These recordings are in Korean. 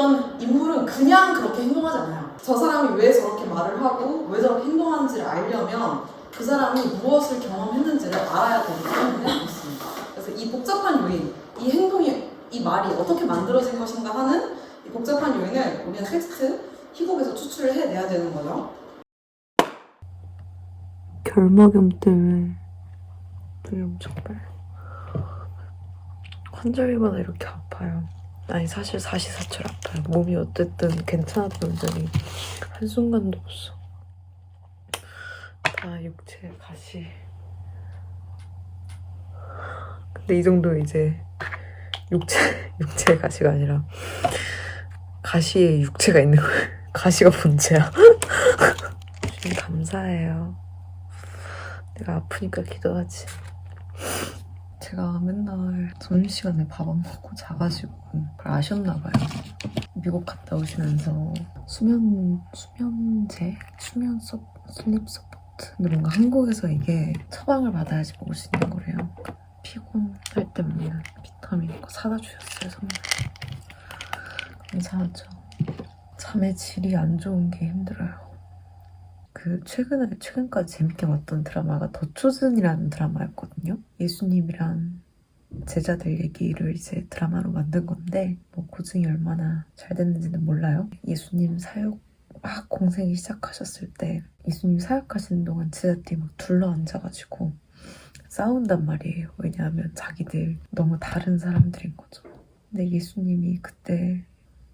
어떤 인물은 그냥 그렇게 행동하지 않아요. 저 사람이 왜 저렇게 말을 하고 왜 저렇게 행동하는지를 알려면 그 사람이 무엇을 경험했는지를 알아야 되기 때문에 있습니다. 그래서 이 복잡한 요인, 이 행동이, 이 말이 어떻게 만들어진 것인가 하는 이 복잡한 요인을 우리는 텍스트, 희곡에서 추출을 해내야 되는 거죠. 결막염 때문에 눈이 엄청 빨려. 환절기마다 이렇게 아파요. 아니 사실 사시사철 아파요. 몸이 어쨌든 괜찮았던 적이 한순간도 없어. 다 육체 가시. 근데 이 정도 이제 육체 육체 가시가 아니라 가시에 육체가 있는 거예요. 가시가 본체야. 감사해요. 내가 아프니까 기도하지. 제가 맨날 점심시간에 밥 안 먹고 자가지고 그걸 아셨나 봐요. 미국 갔다 오시면서 수면, 수면제? 수면 서, 슬립 서포트. 근데 뭔가 한국에서 이게 처방을 받아야지 먹을 수 있는 거래요. 피곤할 때 먹는 비타민 그거 사다 주셨어요, 선물. 감사하죠. 잠의 질이 안 좋은 게 힘들어요. 그 최근에 최근까지 재밌게 봤던 드라마가 더 초즌이라는 드라마였거든요. 예수님이란 제자들 얘기를 이제 드라마로 만든 건데 뭐 고증이 얼마나 잘 됐는지는 몰라요. 예수님 사역 막 공생이 시작하셨을 때 예수님 사역하시는 동안 제자들이 막 둘러 앉아가지고 싸운단 말이에요. 왜냐하면 자기들 너무 다른 사람들인 거죠. 근데 예수님이 그때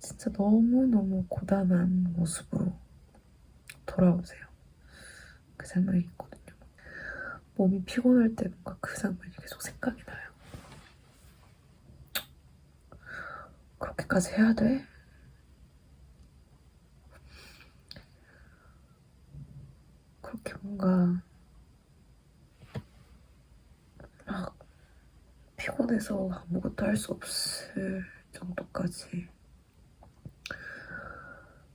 진짜 너무너무 고단한 모습으로 돌아오세요. 그 장면이 있거든요. 몸이 피곤할 때 뭔가 그 장면이 계속 생각이 나요. 그렇게까지 해야 돼? 그렇게 뭔가 막 피곤해서 아무것도 할 수 없을 정도까지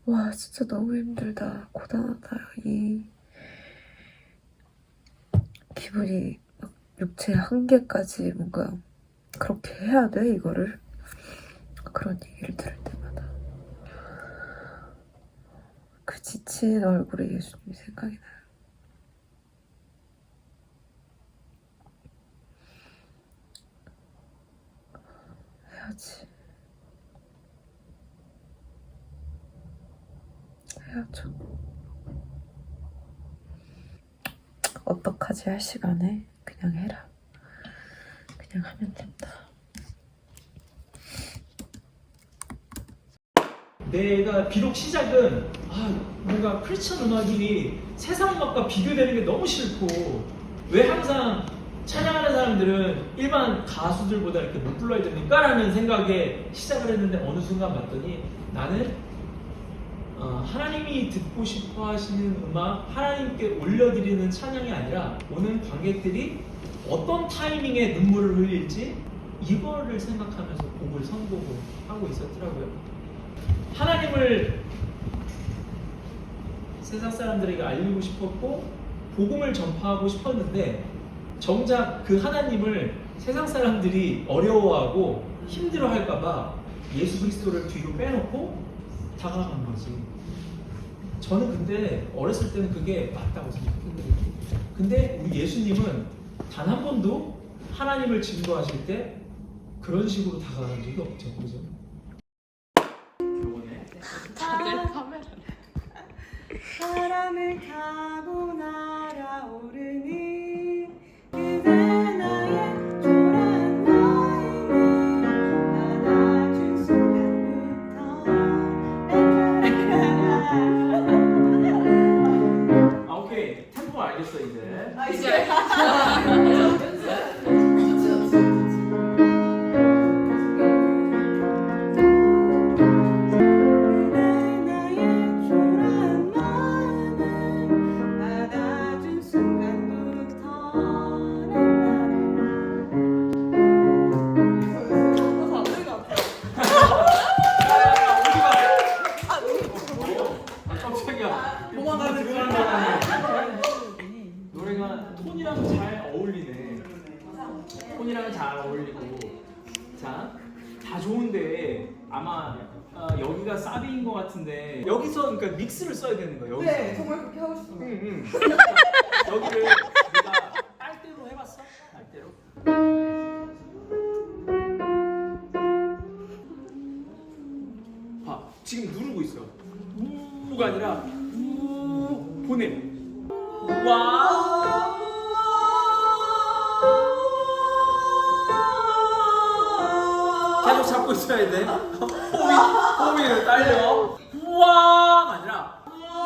와 진짜 너무 힘들다 고단하다 이 기분이 막 육체 한계까지 뭔가 그렇게 해야 돼 이거를 그런 얘기를 들을 때마다 그 지친 얼굴에 예수님이 생각이 나요. 해야지. 해야죠. 어떡하지 할 시간에 그냥 해라. 그냥 하면 된다. 내가 비록 시작은 아 뭔가 크리스천 음악이 세상 음악과 비교되는 게 너무 싫고 왜 항상 찬양하는 사람들은 일반 가수들보다 이렇게 못 불러야 됩니까 라는 생각에 시작을 했는데 어느 순간 봤더니 나는 어, 하나님이 듣고 싶어 하시는 음악 하나님께 올려드리는 찬양이 아니라 오는 관객들이 어떤 타이밍에 눈물을 흘릴지 이거를 생각하면서 곡을 선곡을 하고 있었더라고요. 하나님을 세상 사람들에게 알리고 싶었고 복음을 전파하고 싶었는데 정작 그 하나님을 세상 사람들이 어려워하고 힘들어할까봐 예수 그리스도를 뒤로 빼놓고 다가간 거지. 저는 근데 어렸을 때는 그게 맞다고 생각했는데 근데 우리 예수님은 단 한 번도 하나님을 증거하실 때 그런 식으로 다가간 적이 없죠. 그죠? 바람을 타고 톤이랑 잘 어울리네. 톤이랑 잘 어울리고. 자, 다 좋은데 아마 어, 여기가 사비인 것 같은데 여기서 그러니까 믹스를 써야 되는 거야. 여기서. 네, 정말 그렇게 하고 싶어요. 응, 응. 여기를 내가 빨대로 해봤어? 딸대로. 봐, 지금 누르고 있어. 우가 아니라 우 보내. 와우. 잡고 있어야 돼. 호흡이 호흡이 딸려. 우와 아니라 우와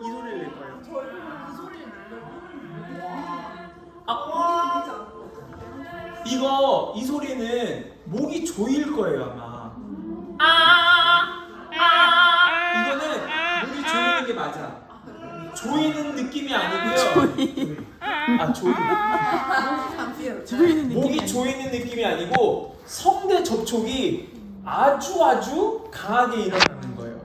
이 소리를 낼 거예요. 이 소리를 아, 이거 이 소리는 목이 조일 거예요 아마. 아, 아, 이거는 목이 조이는 게 맞아. 조이는 느낌이 아니고요. 아 조이. 내려요. 조이는 느낌이 아니고 성대 접촉이 아주 아주 강하게 일어나는 거예요.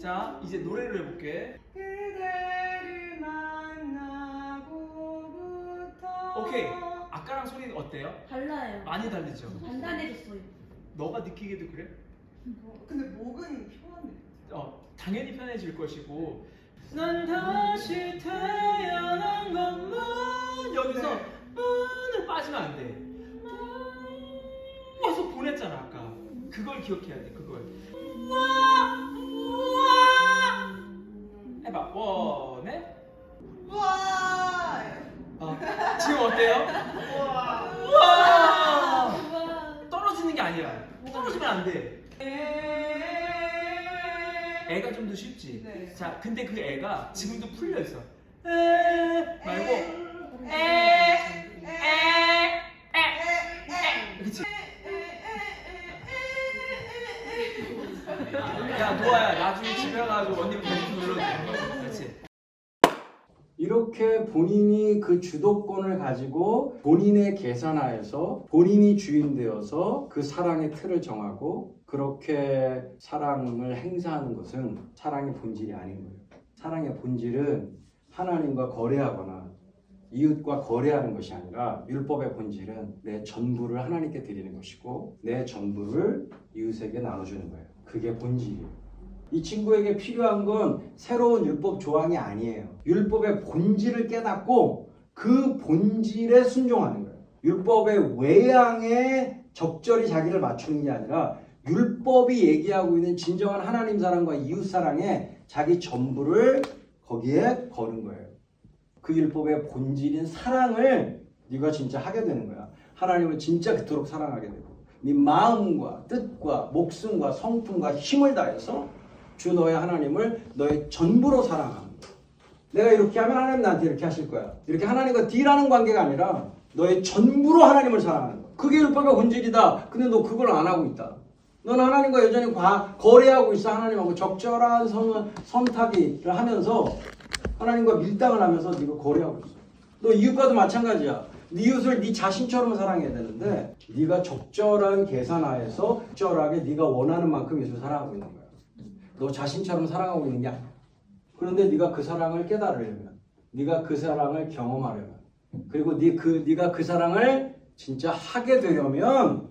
자, 이제 노래를 해볼게. 그대를 만나고부터 오케이. 아까랑 소리 어때요? 달라요. 많이 다르죠? 단단해졌어요. 너가 느끼기도 그래? 근데 목은 편하네. 어 당연히 편해질 것이고. 난 다시 태어난 것만 여기서 네. 문을 빠지면 안 돼. 계속 보냈잖아 아까. 그걸 기억해야 돼. 그걸. 해봐. 원해. 와. 어. 지금 어때요? 와. 떨어지는 게 아니라 떨어지면 안 돼. 애가 좀 더 쉽지. 근데 그 애가 지금도 풀려 있어. 에 말고 에, 에, 에, 에. 그치? 야, 노아야, 나중에 집에 가가지고 언니 벨트 눌러줘. 그렇지. 이렇게 본인이 그 주도권을 가지고 본인의 계산하에서 본인이 주인 되어서 그 사랑의 틀을 정하고 그렇게 사랑을 행사하는 것은 사랑의 본질이 아닌 거예요. 사랑의 본질은 하나님과 거래하거나 이웃과 거래하는 것이 아니라 율법의 본질은 내 전부를 하나님께 드리는 것이고 내 전부를 이웃에게 나눠주는 거예요. 그게 본질이에요. 이 친구에게 필요한 건 새로운 율법 조항이 아니에요. 율법의 본질을 깨닫고 그 본질에 순종하는 거예요. 율법의 외양에 적절히 자기를 맞추는 게 아니라 율법이 얘기하고 있는 진정한 하나님 사랑과 이웃 사랑에 자기 전부를 거기에 거는 거예요. 그 율법의 본질인 사랑을 네가 진짜 하게 되는 거야. 하나님을 진짜 그토록 사랑하게 되고 네 마음과 뜻과 목숨과 성품과 힘을 다해서 주 너의 하나님을 너의 전부로 사랑하는 거야. 내가 이렇게 하면 하나님 나한테 이렇게 하실 거야. 이렇게 하나님과 딜하는 관계가 아니라 너의 전부로 하나님을 사랑하는 거야. 그게 율법의 본질이다. 근데 너 그걸 안 하고 있다. 넌 하나님과 여전히 과, 거래하고 있어. 하나님하고 적절한 선, 선타기를 하면서 하나님과 밀당을 하면서 네가 거래하고 있어. 너 이웃과도 마찬가지야. 네 이웃을 네 자신처럼 사랑해야 되는데 네가 적절한 계산하에서 적절하게 네가 원하는 만큼 이웃을 사랑하고 있는 거야. 너 자신처럼 사랑하고 있는 게 아니야. 그런데 네가 그 사랑을 깨달으려면, 네가 그 사랑을 경험하려면, 그리고 네 그 네가 그 사랑을 진짜 하게 되려면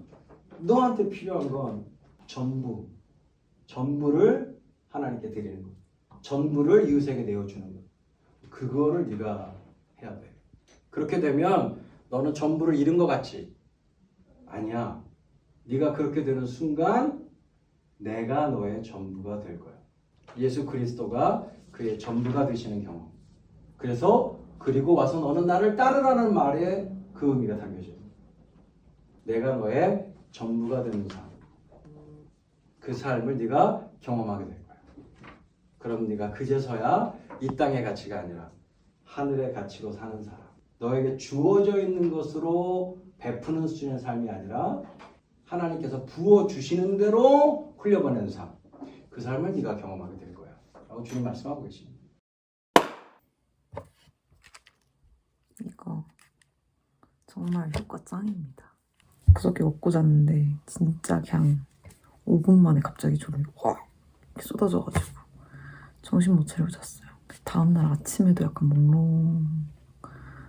너한테 필요한 건 전부, 전부를 하나님께 드리는 것, 전부를 이웃에게 내어주는 것. 그거를 네가 해야 돼. 그렇게 되면 너는 전부를 잃은 것 같지? 아니야. 네가 그렇게 되는 순간 내가 너의 전부가 될 거야. 예수 그리스도가 그의 전부가 되시는 경험. 그래서 그리고 와서 너는 나를 따르라는 말에 그 의미가 담겨져. 내가 너의 전부가 되는 삶. 그 삶을 네가 경험하게 될 거야. 그럼 네가 그제서야 이 땅의 가치가 아니라 하늘의 가치로 사는 사람. 너에게 주어져 있는 것으로 베푸는 수준의 삶이 아니라 하나님께서 부어 주시는 대로 흘려보내는 삶. 그 삶을 네가 경험하게 될 거야. 라고 주님 말씀하고 계십니다. 이거 정말 효과 짱입니다. 구석에 업고 잤는데 진짜 그냥 5분 만에 갑자기 졸음이 확 쏟아져가지고 정신 못 차리고 잤어요. 다음날 아침에도 약간 몽롱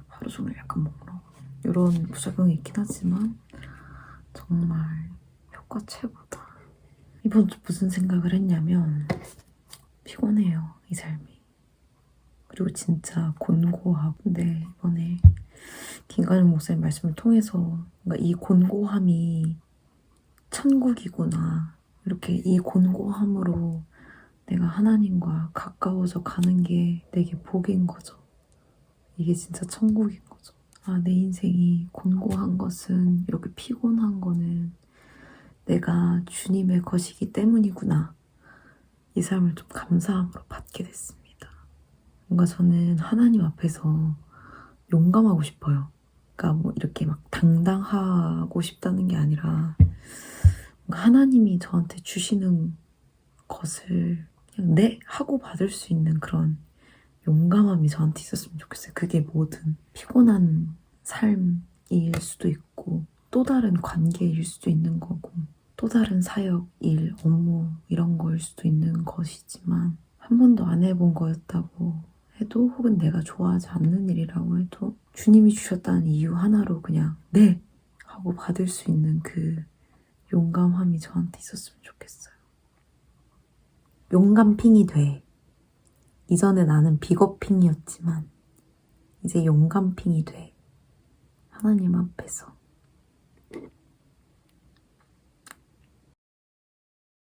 하루 종일 약간 몽롱 이런 부작용이 있긴 하지만 정말 효과 최고다. 이번 주 무슨 생각을 했냐면 피곤해요 이 삶이. 그리고 진짜 곤고하고 근데 이번에 김가영 목사님 말씀을 통해서 뭔가 이 곤고함이 천국이구나 이렇게 이 곤고함으로 내가 하나님과 가까워져 가는 게 내게 복인 거죠. 이게 진짜 천국인 거죠. 아, 내 인생이 곤고한 것은 이렇게 피곤한 거는 내가 주님의 것이기 때문이구나. 이 삶을 좀 감사함으로 받게 됐습니다. 뭔가 저는 하나님 앞에서 용감하고 싶어요. 그러니까 뭐 이렇게 막 당당하고 싶다는 게 아니라 하나님이 저한테 주시는 것을 그냥 네 하고 받을 수 있는 그런 용감함이 저한테 있었으면 좋겠어요. 그게 뭐든 피곤한 삶일 수도 있고 또 다른 관계일 수도 있는 거고 또 다른 사역, 일, 업무 이런 거일 수도 있는 것이지만 한 번도 안 해본 거였다고 해도 혹은 내가 좋아하지 않는 일이라고 해도 주님이 주셨다는 이유 하나로 그냥 네 하고 받을 수 있는 그 용감함이 저한테 있었으면 좋겠어요. 용감핑이 돼. 이전에 나는 비거핑이었지만 이제 용감핑이 돼. 하나님 앞에서